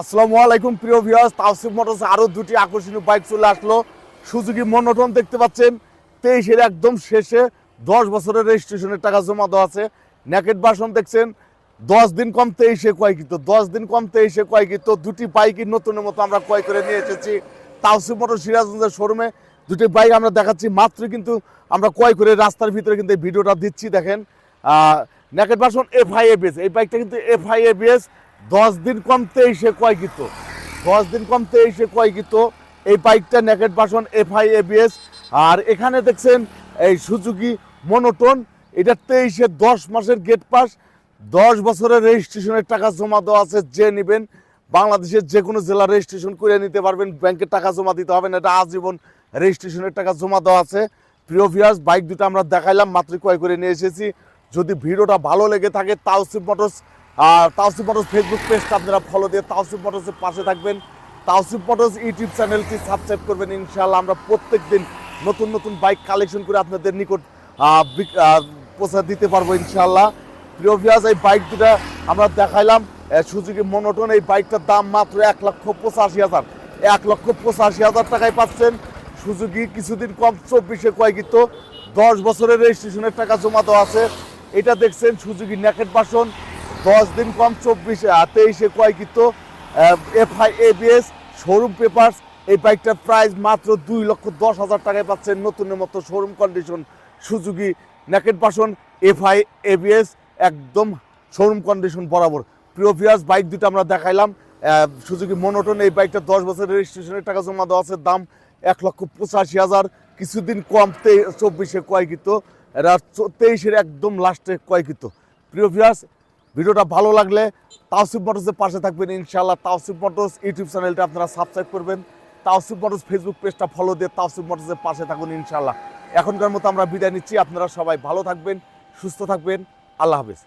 আসসালামু আলাইকুম, প্রিয় ভিউয়ার্স তাওসিফ মোটরস আরও দুটি আকর্ষণীয় বাইক চলে আসলো। সুজুকি মনোটন দেখতে পাচ্ছেন। তেইশের একদম শেষে দশ বছরের রেজিস্ট্রেশনের টাকা জমা দেওয়া আছে। ন্যাকেট বাসন দেখছেন। দশ দিন কম তেইশে কয়কিত দশ দিন কম তেইশে কয়কিত দুটি বাইকই নতুনের মতো আমরা ক্রয় করে নিয়ে এসেছি। তাওসিফ মোটর সিরাজগঞ্জের শোরুমে দুটি বাইক আমরা দেখাচ্ছি। মাত্র কিন্তু আমরা ক্রয় করে রাস্তার ভিতরে কিন্তু এই ভিডিওটা দিচ্ছি, দেখেন। ন্যাকেট বাসন এফ আই এবিএস এই বাইকটা কিন্তু এফ আই এবিএস দশ দিন কম তেইশে কয় গীত? দশ দিন কম তেইশে কয় গীত? এই বাইকটা নেকেট বাসন এফ আই এবিএস। আর এখানে দেখছেন এই সুজুকি মনোটন। এটা তেইশে দশ মাসের গেট পাস। দশ বছরের রেজিস্ট্রেশনের টাকা জমা দেওয়া আছে, যে নেবেন। বাংলাদেশের যে কোনো জেলা রেজিস্ট্রেশন করে নিতে পারবেন। ব্যাংকে টাকা জমা দিতে হবে, না এটা আজীবন রেজিস্ট্রেশনের টাকা জমা দেওয়া আছে। প্রিয় ভিউয়ার্স বাইক দুটো আমরা দেখাইলাম মাত্র ক্রয় করে নিয়ে এসেছি। যদি ভিডিওটা ভালো লেগে থাকে তাওসিফ মোটরস আর তাওসিফ মোটরস ফেসবুক পেজটা আপনারা ফলো দিয়ে তাওসিফ মোটরসের পাশে থাকবেন। তাওসিফ মোটরস ইউটিউব চ্যানেলটি সাবস্ক্রাইব করবেন, ইনশাআল্লাহ আমরা প্রত্যেক দিন নতুন নতুন বাইক কালেকশন করে আপনাদের নিকট পৌঁছে দিতে পারব ইনশাআল্লাহ। প্রিয় ভিউয়ার্স এই বাইক দুটা আমরা দেখাইলাম। সুযোগি মনোটন এই বাইকটার দাম মাত্র এক লক্ষ পঁচাশি হাজার। এক লক্ষ পঁচাশি হাজার টাকায় পাচ্ছেন। সুযোগি কিছুদিন কম, চব্বিশে কয়েকিত দশ বছরের রেজিস্ট্রেশনের টাকা জমা দেওয়া আছে। এটা দেখছেন সুযোগি ন্যাকেট বাসন দশ দিন কম চব্বিশে তেইশে কয়েকিত এফআই এবিএস শোরুম পেপারস এই বাইকটার প্রাইস মাত্র দুই লক্ষ দশ হাজার টাকায় পাচ্ছেন নতুনের মতো showroom condition Suzuki naked version FI ABS একদম শোরুম কন্ডিশন বরাবর। প্রিয় বাইক দুটো আমরা দেখাইলাম। সুজুকি মনোটন এই বাইকটা দশ বছরের রেজিস্ট্রেশনের টাকা জমা দেওয়া আছে, দাম এক লক্ষ পঁচাশি হাজার। কিছুদিন কম চব্বিশে কয়কিত এরা তেইশের একদম লাস্টে কয়কিত প্রিয় ভিয়াস ভিডিওটা ভালো লাগলে তাওসিফ মোটরসের পাশে থাকবেন ইনশাল্লাহ তাওসিফ মোটরস ইউটিউব চ্যানেলটা আপনারা সাবস্ক্রাইব করবেন। তাওসিফ মোটরস ফেসবুক পেজটা ফলো দিয়ে তাওসিফ মোটরসের পাশে থাকুন ইনশাল্লাহ এখনকার মতো আমরা বিদায় নিচ্ছি। আপনারা সবাই ভালো থাকবেন, সুস্থ থাকবেন। আল্লাহ হাফেজ।